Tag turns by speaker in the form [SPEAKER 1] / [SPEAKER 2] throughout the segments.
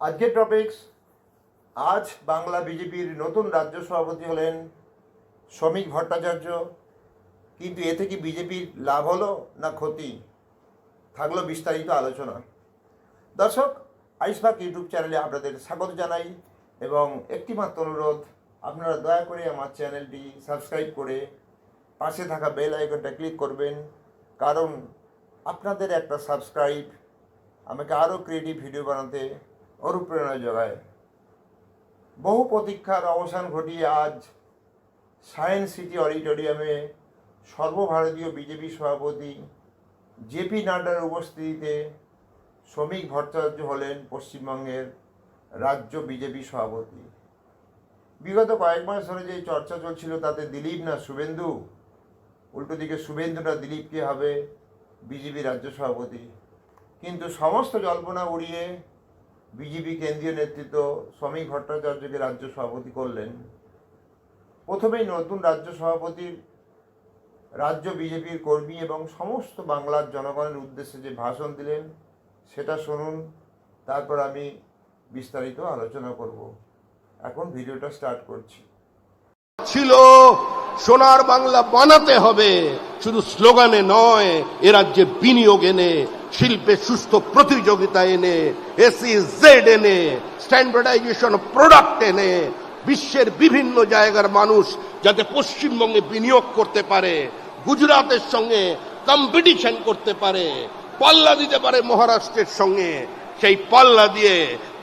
[SPEAKER 1] আজকের টপিকস আজ বাংলা বিজেপির নতুন রাজ্য সভাপতি হলেন শ্রমিক ভট্টাচার্য। কিন্তু এতে কি বিজেপির লাভ হলো না ক্ষতি? থাকল বিস্তারিত আলোচনা। দর্শক, আইসবাগ ইউটিউব চ্যানেলে আপনাদের স্বাগত জানাই এবং একটিমাত্র অনুরোধ, আপনারা দয়া করে আমার চ্যানেলটি সাবস্ক্রাইব করে পাশে থাকা বেল আইকনটা ক্লিক করবেন। কারণ আপনাদের একটা সাবস্ক্রাইব, আমাকে আরও ক্রিয়েটিভ ভিডিও বানাতে অনুপ্রেরণা জোগায় বহু প্রতীক্ষার অবসান ঘটিয়ে আজ সায়েন্স সিটি অডিটোরিয়ামে সর্বভারতীয় বিজেপি সভাপতি জেপি নাড্ডার উপস্থিতিতে শ্রমিক ভট্টাচার্য হলেন পশ্চিমবঙ্গের রাজ্য বিজেপি সভাপতি। বিগত কয়েক মাস ধরে যে চর্চা চলছিল তাতে দিলীপ না শুভেন্দু, উল্টো দিকে শুভেন্দু না দিলীপকে হবে বিজেপি রাজ্য সভাপতি। কিন্তু সমস্ত জল্পনা উড়িয়ে বিজেপি কেন্দ্রীয় নেতৃত্ব শ্রমিক ভট্টাচার্যকে রাজ্য সভাপতি করলেন। প্রথমেই নতুন রাজ্য সভাপতির, রাজ্য বিজেপির কর্মী এবং সমস্ত বাংলার জনগণের উদ্দেশ্যে যে ভাষণ দিলেন, সেটা শুনুন, তারপর আমি বিস্তারিত আলোচনা করব। এখন ভিডিওটা স্টার্ট করছি।
[SPEAKER 2] ছিল সোনার বাংলা বানাতে হবে। শুধু স্লোগানে নয়, এ রাজ্যে বিনিয়োগ এনে, শিল্পে সুস্থ প্রতিযোগিতা এনে এসি জেড এনে স্ট্যান্ডার্ডাইজেশন প্রোডাক্ট এনে, বিশ্বের বিভিন্ন জায়গার মানুষ যাতে পশ্চিমবঙ্গে বিনিয়োগ করতে পারে, গুজরাটের সঙ্গে কম্পিটিশন করতে পারে, পাল্লা দিতে পারে মহারাষ্ট্রের সঙ্গে। সেই পাল্লা দিয়ে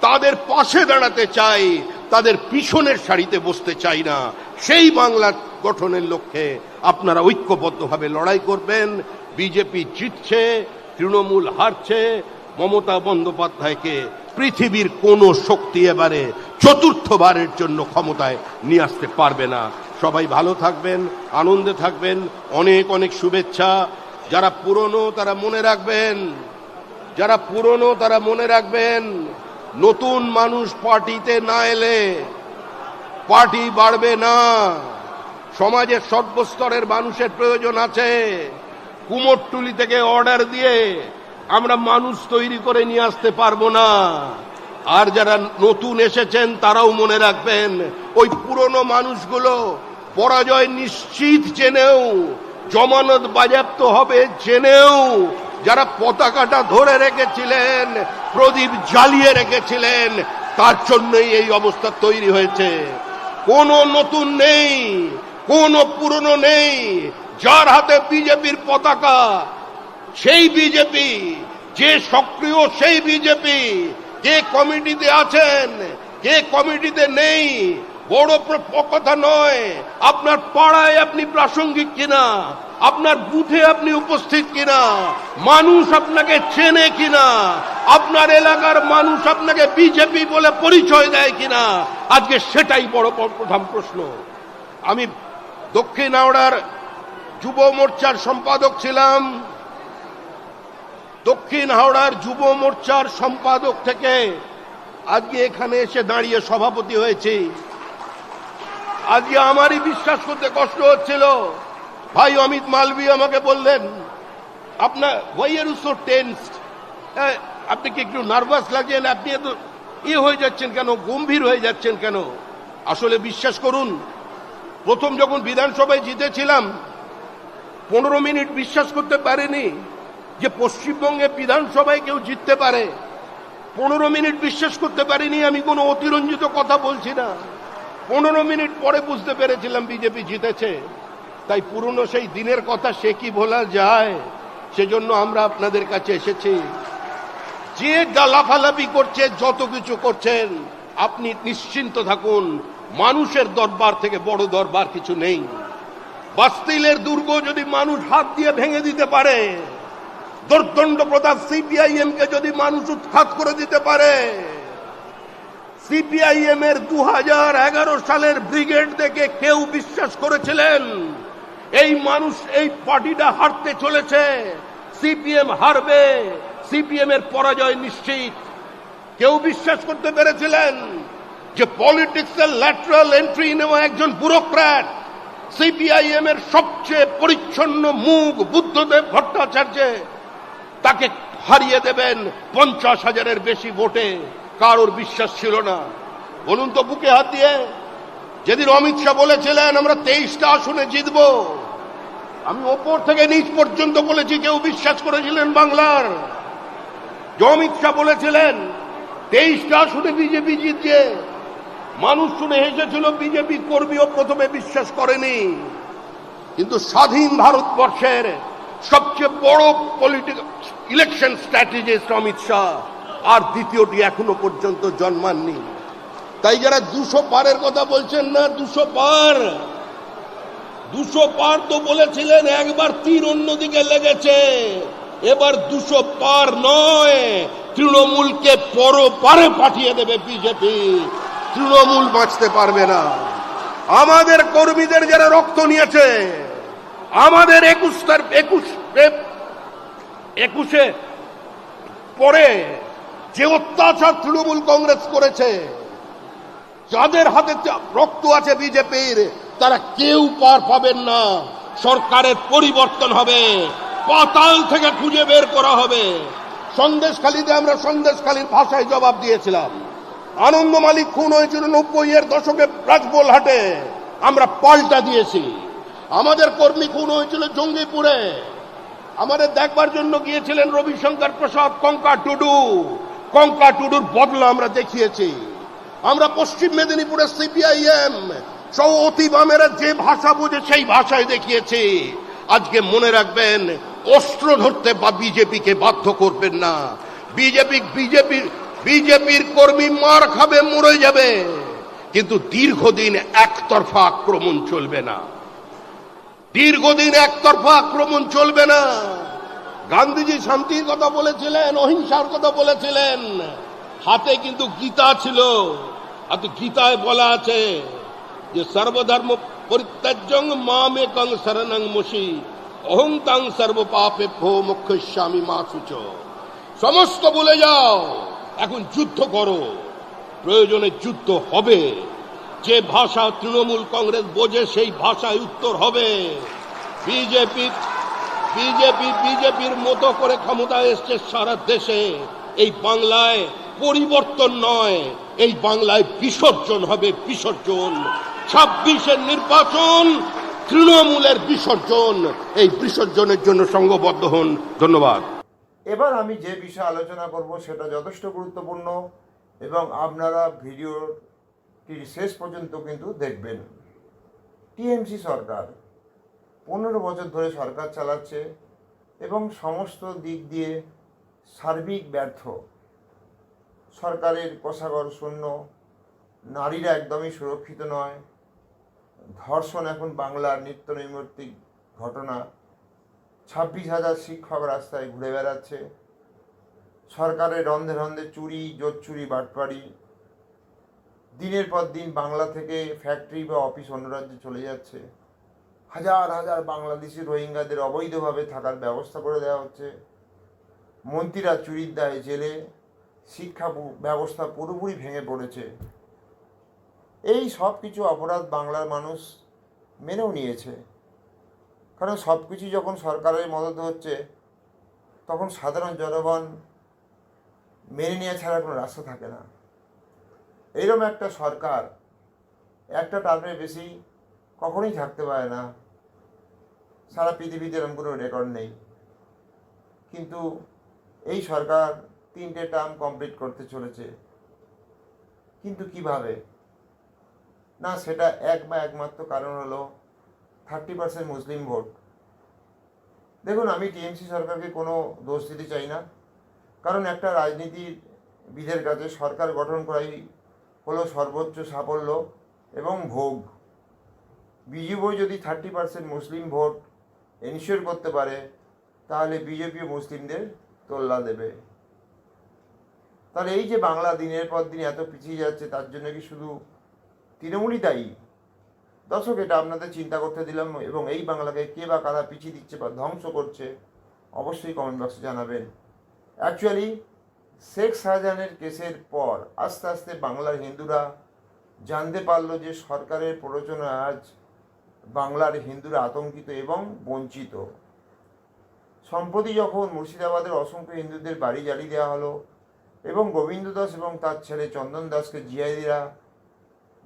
[SPEAKER 2] তাদের পাশে দাঁড়াতে চাই, তাদের পিছনের সারিতে বসতে চাই না। সেই বাংলা গঠনের লক্ষ্যে আপনারা ঐক্যবদ্ধভাবে লড়াই করবেন। বিজেপি জিতছে, তৃণমূল হারছে, মমতা বন্দ্যোপাধ্যায়কে পৃথিবীর কোন শক্তি এবারে চতুর্থবারের জন্য ক্ষমতায় নিয়ে আসতে পারবে না। সবাই ভালো থাকবেন, আনন্দে থাকবেন, অনেক অনেক শুভেচ্ছা। যারা পুরনো তারা মনে রাখবেন, যারা পুরনো তারা মনে রাখবেন, নতুন মানুষ পার্টিতে না এলে পার্টি বাড়বে না। সমাজের সর্বস্তরের মানুষের প্রয়োজন আছে। কুমোরটুলি থেকে অর্ডার দিয়ে আমরা মানুষ তৈরি করে নিয়ে আসতে পারব না। আর যারা নতুন এসেছেন, তারাও মনে রাখবেন, ওই পুরনো মানুষগুলো পরাজয় নিশ্চিত জেনেও জমানত বাজেয়াপ্ত হবে জেনেও যারা পতাকাটা ধরে রেখেছিলেন, প্রদীপ জ্বালিয়ে রেখেছিলেন, তার জন্যই এই অবস্থা তৈরি হয়েছে। কোনো নতুন নেই। কোনো পুরনো নেই। যার হাতে বিজেপির পতাকা, সেই বিজেপি, যে সক্রিয় সেই বিজেপি। কে কমিটিতে আছেন, কে কমিটিতে নেই, বড় কথা নয়। আপনার পাড়ায় আপনি প্রাসঙ্গিক কিনা, আপনার বুথে আপনি উপস্থিত কিনা, মানুষ আপনাকে চেনে কিনা, আপনার এলাকার মানুষ আপনাকে বিজেপি বলে পরিচয় দেয় কিনা, আজকে সেটাই বড় প্রধান প্রশ্ন। আমি দক্ষিণ হাওড়ার যুব মোর্চার সম্পাদক ছিলাম। দক্ষিণ হাওড়ার যুব মোর্চার সম্পাদক থেকে আজকে এখানে এসে দাঁড়িয়ে সভাপতি হয়েছি। আজকে আমারই বিশ্বাস করতে কষ্ট হচ্ছিল। ভাই অমিত মালবি আমাকে বললেন, আপনার ওয়াই আর সো টেন্স আপনি কি একটু নার্ভাস লাগছেন? আপনি এত ইয়ে হয়ে যাচ্ছেন কেন? গম্ভীর হয়ে যাচ্ছেন কেন? আসলে বিশ্বাস করুন প্রথম যখন বিধানসভায় জিতেছিলাম, পনেরো মিনিট বিশ্বাস করতে পারেনি যে পশ্চিমবঙ্গে বিধানসভায় কেউ জিততে পারে। পনেরো মিনিট বিশ্বাস করতে পারিনি আমি কোনো অতিরঞ্জিত কথা বলছি না। পনেরো মিনিট পরে বুঝতে পেরেছিলাম বিজেপি জিতেছে। তাই পুরনো সেই দিনের কথা সে কি ভোলা যায়, সেজন্য আমরা আপনাদের কাছে এসেছি। যে লাফালাফি করছে, যত কিছু করছেন, আপনি নিশ্চিন্ত থাকুন। মানুষের দরবার থেকে বড় দরবার কিছু নেই। বাস্তিলের দুর্গ যদি মানুষ হাত দিয়ে ভেঙে দিতে পারে, দুর্দণ্ড প্রতাপ সিপিআইএম কে যদি মানুষ উৎখাত করে দিতে পারে সিপিআইএম এর দু হাজার এগারো সালের ব্রিগেড দেখে কেউ বিশ্বাস করেছিলেন, এই মানুষ এই পার্টিটা হারতে চলেছে, সিপিএম হারবে সিপিএম এর পরাজয় নিশ্চিত। কেউ বিশ্বাস করতে পেরেছিলেন? যে পলিটিক্সের ল্যাটারাল এন্ট্রি নেওয়া একজন ব্যুরোক্র্যাট সিপিআইএম এর সবচেয়ে পরিচ্ছন্ন মুখ বুদ্ধদেব ভট্টাচার্য, তাকে হারিয়ে দেবেন পঞ্চাশ হাজারের বেশি ভোটে। কারোর বিশ্বাস ছিল না। বলুন তো বুকে হাত দিয়ে। যেদিন অমিত শাহ বলেছিলেন, আমরা তেইশটা আসনে জিতব। আমি ওপর থেকে নিচ পর্যন্ত বলেছি, কেউ বিশ্বাস করেছিলেন বাংলার। যে অমিত শাহ বলেছিলেন, তেইশটা আসনে বিজেপি জিতছে। মানুষ শুনে হেসেছিল, বিজেপি কর্মীও প্রথমে বিশ্বাস করেনি। কিন্তু স্বাধীন ভারতবর্ষের সবচেয়ে বড় political election strategist Amit Shah, আর দ্বিতীয়টি এখনও পর্যন্ত জন্মাননি। তাই যারা দুশো পারের কথা বলছেন না, দুশো পার। দুশো পার তো বলেছিলেন, একবার তীর অন্যদিকে লেগেছে, এবার দুশো পার নয়, তৃণমূলকে পর পারে পাঠিয়ে দেবে বিজেপি। তৃণমূল বাঁচতে পারবে না। আমাদের কর্মীদের যারা রক্ত নিয়েছে, আমাদের একুশ একুশ একুশে পরে যে অত্যাচার তৃণমূল কংগ্রেস করেছে, যাদের হাতে রক্ত আছে বিজেপির, তারা কেউ পার পাবেন না। সরকারের পরিবর্তন হবে, পাতাল থেকে খুঁজে বের করা হবে। সন্দেশখালীতে আমরা সন্দেশখালীর ভাষায় জবাব দিয়েছিলাম। আনন্দ মালিক খুন হয়েছিল নব্বই এর দশকে রাজবোলহাটে আমরা পাল্টা দিয়েছি। আমাদের কর্মী খুন হয়েছিল জঙ্গিপুরে। আমাদের দেখবার জন্য গিয়েছিলেন রবিশঙ্কর প্রসাদ, কঙ্কা টুডু। কঙ্কা টুডুর বদলা আমরা দেখিয়েছি। আমরা পশ্চিম মেদিনীপুরের সিপিআইএম অতি বামেরা যে ভাষা বুঝে সেই ভাষায় দেখিয়েছি। আজকে মনে রাখবেন, অস্ত্র ধরতে বা বিজেপিকে বাধ্য করবেন না। বিজেপি, বিজেপির বিজেপির কর্মী মার খাবে, মরে যাবে। কিন্তু দীর্ঘদিন একতরফা আক্রমণ চলবে না। দীর্ঘদিন একতরফা আক্রমণ চলবে না। গান্ধীজি শান্তির কথা বলেছিলেন, অহিংসার কথা বলেছিলেন। হাতে কিন্তু গীতা ছিল। আর তো গীতায় বলা আছে যে, সর্বধর্ম পরিত্যাজ্যং মামেকং শরণং মুশি অহংতাং সর্ব পাপে ভো মুখ্য স্বামী মা সুচ। সমস্ত বলে যাও। এখন যুদ্ধ করো। প্রয়োজনে যুদ্ধ হবে। যে ভাষা তৃণমূল কংগ্রেস বোঝে, সেই ভাষায় উত্তর হবে। বিজেপি বিজেপি, বিজেপির মতো করে ক্ষমতায় এসছে সারা দেশে। এই বাংলায় পরিবর্তন নয়, এই বাংলায় বিসর্জন হবে, বিসর্জন। ছাব্বিশের নির্বাচন, তৃণমূলের বিসর্জন। এই বিসর্জনের জন্য সংঘবদ্ধ হন। ধন্যবাদ।
[SPEAKER 1] এবার আমি যে বিষয়ে আলোচনা করব সেটা যথেষ্ট গুরুত্বপূর্ণ এবং আপনারা ভিডিওটির শেষ পর্যন্ত কিন্তু দেখবেন। টিএমসি সরকার পনেরো বছর ধরে সরকার চালাচ্ছে এবং সমস্ত দিক দিয়ে সার্বিক ব্যর্থ। সরকারের কোষাগর শূন্য, নারীরা একদমই সুরক্ষিত নয়। ধর্ষণ এখন বাংলার নিত্য নৈমিত্তিক ঘটনা। ছাব্বিশ হাজার শিক্ষক রাস্তায় ঘুরে বেড়াচ্ছে। সরকারের রন্ধে রন্ধে চুরি জোর চুরি বাটপাড়ি। দিনের পর দিন বাংলা থেকে ফ্যাক্টরি বা অফিস অন্য রাজ্যে চলে যাচ্ছে। হাজার হাজার বাংলাদেশি রোহিঙ্গাদের অবৈধভাবে থাকার ব্যবস্থা করে দেওয়া হচ্ছে। মন্ত্রীরা চুরির দায়ে জেলে, শিক্ষা ব্যবস্থা পুরোপুরি ভেঙে পড়েছে। এই সব কিছু অপরাধ বাংলার মানুষ মেনেও নিয়েছে। কারণ সব কিছু যখন সরকারের মদত হচ্ছে, তখন সাধারণ জনগণ মেনে নেওয়া ছাড়া কোনো রাস্তা থাকে না। এইরকম একটা সরকার একটা টার্মের বেশি কখনোই থাকতে পারে না। সারা পৃথিবীতে এরকম কোনো রেকর্ড নেই। কিন্তু এই সরকার তিনটে টার্ম কমপ্লিট করতে চলেছে। কিন্তু কীভাবে? না, সেটা এক বা একমাত্র কারণ হলো থার্টি পার্সেন্ট মুসলিম ভোট দেখুন, আমি টিএমসি সরকারকে কোনো দোষ দিতে চাই না। কারণ একটা রাজনীতিবিদের কাছে সরকার গঠন করাই হলো সর্বোচ্চ সাফল্য এবং ভোগ। বিজেপিও যদি thirty percent Muslim vote ensure করতে পারে, তাহলে বিজেপিও মুসলিমদের তোল্লা দেবে। তাহলে এই যে বাংলা দিনের পর দিন এত পিছিয়ে যাচ্ছে, তার জন্য কি শুধু তৃণমূলই দায়ী? দর্শক, এটা আপনাদের চিন্তা করতে দিলাম এবং এই বাংলাকে কে বা কারা পিছিয়ে দিচ্ছে বা ধ্বংস করছে, অবশ্যই কমেন্ট বক্সে জানাবেন। অ্যাকচুয়ালি শেখ শাহজাহানের কেসের পর আস্তে আস্তে বাংলার হিন্দুরা জানতে পারল যে সরকারের প্ররোচনায় আজ বাংলার হিন্দুরা আতঙ্কিত এবং বঞ্চিত। সম্প্রতি যখন মুর্শিদাবাদের অসংখ্য হিন্দুদের বাড়ি জ্বালিয়ে দেওয়া হলো এবং গোবিন্দ দাস এবং তার ছেলে চন্দন দাসকে জিআইদিরা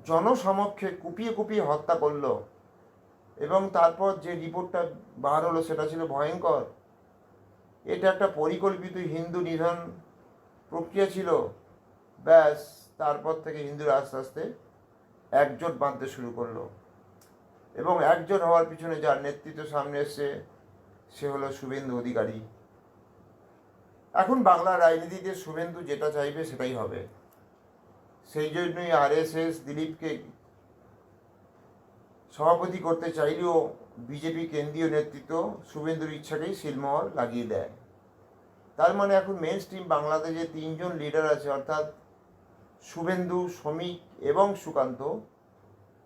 [SPEAKER 1] জনসমক্ষে কুপিয়ে কুপিয়ে হত্যা করল এবং তারপর যে রিপোর্টটা বার হলো সেটা ছিল ভয়ঙ্কর। এটা একটা পরিকল্পিত হিন্দু নিধন প্রক্রিয়া ছিল। ব্যাস, তারপর থেকে হিন্দুরা আস্তে আস্তে একজোট বাঁধতে শুরু করল। এবং একজোট হওয়ার পিছনে যার নেতৃত্ব সামনে এসছে, সে হলো শুভেন্দু অধিকারী। এখন বাংলার রাজনীতিতে শুভেন্দু যেটা চাইবে সেটাই হবে। সেই জন্যই আরএসএস দিলীপকে সভাপতি করতে চাইলেও বিজেপি কেন্দ্রীয় নেতৃত্ব শুভেন্দুর ইচ্ছাকেই শিলমোহর লাগিয়ে দেয়। তার মানে এখন মেন স্ট্রিম বাংলাদেশে তিনজন লিডার আছে, অর্থাৎ শুভেন্দু শ্রমিক এবং সুকান্ত,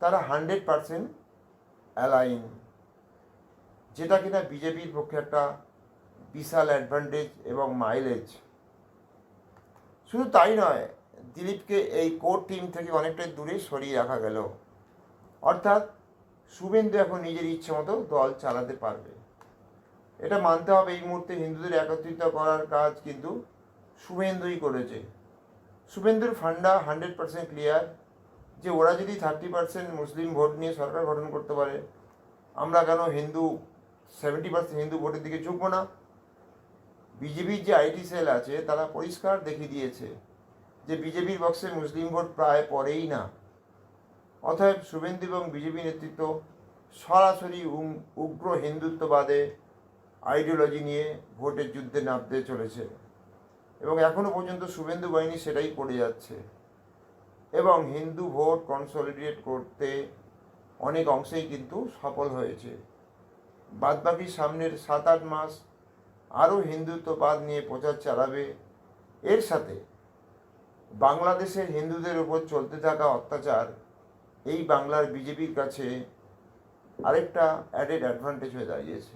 [SPEAKER 1] তারা হান্ড্রেড পারসেন্ট অ্যালাইন যেটা কিনা বিজেপির পক্ষে একটা বিশাল অ্যাডভান্টেজ এবং মাইলেজ শুধু তাই নয় দিলীপকে এই কোর টিম থেকে অনেকটাই দূরে সরিয়ে রাখা গেল। অর্থাৎ শুভেন্দু এখন নিজের ইচ্ছে মতো দল চালাতে পারবে। এটা মানতে হবে এই মুহূর্তে হিন্দুদের একত্রিত করার কাজ কিন্তু শুভেন্দুই করেছে। শুভেন্দুর ফান্ডা হান্ড্রেড পার্সেন্ট ক্লিয়ার যে ওরা যদি থার্টি পার্সেন্ট মুসলিম ভোট নিয়ে সরকার গঠন করতে পারে, আমরা কেন হিন্দু, সেভেন্টি পার্সেন্ট হিন্দু ভোটের দিকে ঝুঁকবো না? বিজেপির যে আইটি সেল আছে, তারা পরিষ্কার দেখিয়ে দিয়েছে যে বিজেপির বক্সে মুসলিম ভোট প্রায় পড়েই না। অতএব শুভেন্দু এবং বিজেপি নেতৃত্ব সরাসরি উগ্র হিন্দুত্ববাদে আইডিওলজি নিয়ে ভোটের যুদ্ধে নামতে চলেছে এবং এখনও পর্যন্ত শুভেন্দু বাহিনী সেটাই করে যাচ্ছে। এবং হিন্দু ভোট কনসলিডেট করতে অনেক অংশেই কিন্তু সফল হয়েছে। বাদবাকি সামনের সাত আট মাস আরও হিন্দুত্ববাদ নিয়ে প্রচার চালাবে। এর সাথে বাংলাদেশের হিন্দুদের উপর চলতে থাকা অত্যাচার, এই বাংলার বিজেপির কাছে আরেকটা অ্যাডেড অ্যাডভান্টেজ হয়ে দাঁড়িয়েছে।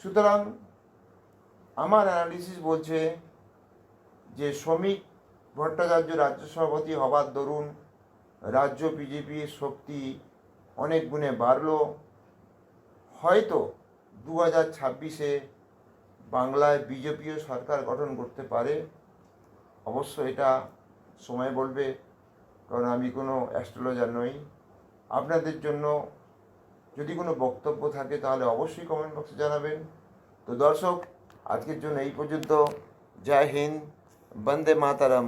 [SPEAKER 1] সুতরাং আমার অ্যানালিসিস বলছে যে শ্রমিক ভট্টাচার্য রাজ্য সভাপতি হবার দরুন রাজ্য বিজেপির শক্তি অনেক গুণে বাড়ল। হয়তো দু হাজার ছাব্বিশে বাংলায় বিজেপিও সরকার গঠন করতে পারে। অবশ্য এটা সময় বলবে, কারণ আমি কোনো অ্যাস্ট্রোলজার নই। আপনাদের জন্য যদি কোনো বক্তব্য থাকে তাহলে অবশ্যই কমেন্ট বক্সে জানাবেন। তো দর্শক, আজকের জন্য এই পর্যন্ত। জয় হিন্দ, বন্দে মাতারাম।